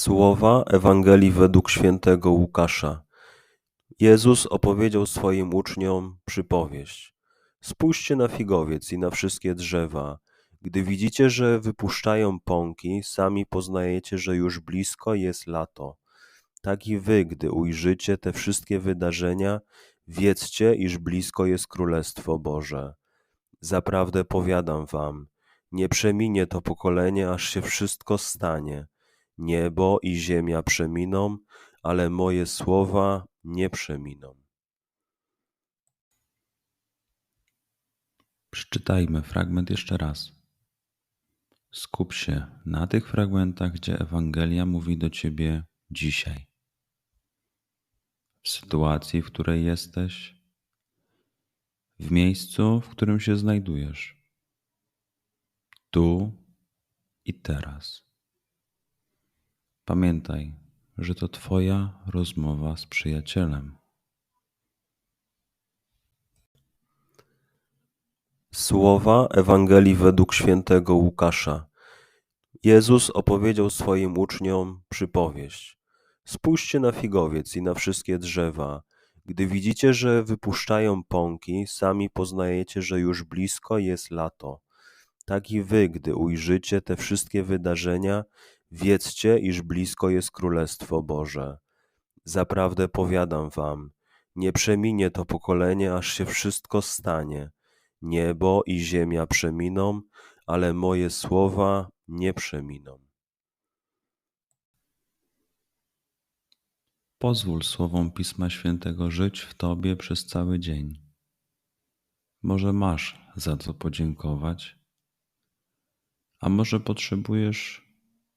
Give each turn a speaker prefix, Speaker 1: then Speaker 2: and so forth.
Speaker 1: Słowa Ewangelii według świętego Łukasza. Jezus opowiedział swoim uczniom przypowieść. Spójrzcie na figowiec i na wszystkie drzewa. Gdy widzicie, że wypuszczają pąki, sami poznajecie, że już blisko jest lato. Tak i wy, gdy ujrzycie te wszystkie wydarzenia, wiedzcie, iż blisko jest Królestwo Boże. Zaprawdę powiadam wam, nie przeminie to pokolenie, aż się wszystko stanie. Niebo i ziemia przeminą, ale moje słowa nie przeminą.
Speaker 2: Przeczytajmy fragment jeszcze raz. Skup się na tych fragmentach, gdzie Ewangelia mówi do ciebie dzisiaj. W sytuacji, w której jesteś, w miejscu, w którym się znajdujesz, tu i teraz. Pamiętaj, że to Twoja rozmowa z przyjacielem.
Speaker 1: Słowa Ewangelii według świętego Łukasza. Jezus opowiedział swoim uczniom przypowieść. Spójrzcie na figowiec i na wszystkie drzewa. Gdy widzicie, że wypuszczają pąki, sami poznajecie, że już blisko jest lato. Tak i wy, gdy ujrzycie te wszystkie wydarzenia, wiedzcie, iż blisko jest Królestwo Boże. Zaprawdę powiadam wam, nie przeminie to pokolenie, aż się wszystko stanie. Niebo i ziemia przeminą, ale moje słowa nie przeminą.
Speaker 2: Pozwól słowom Pisma Świętego żyć w Tobie przez cały dzień. Może masz za co podziękować, a może potrzebujesz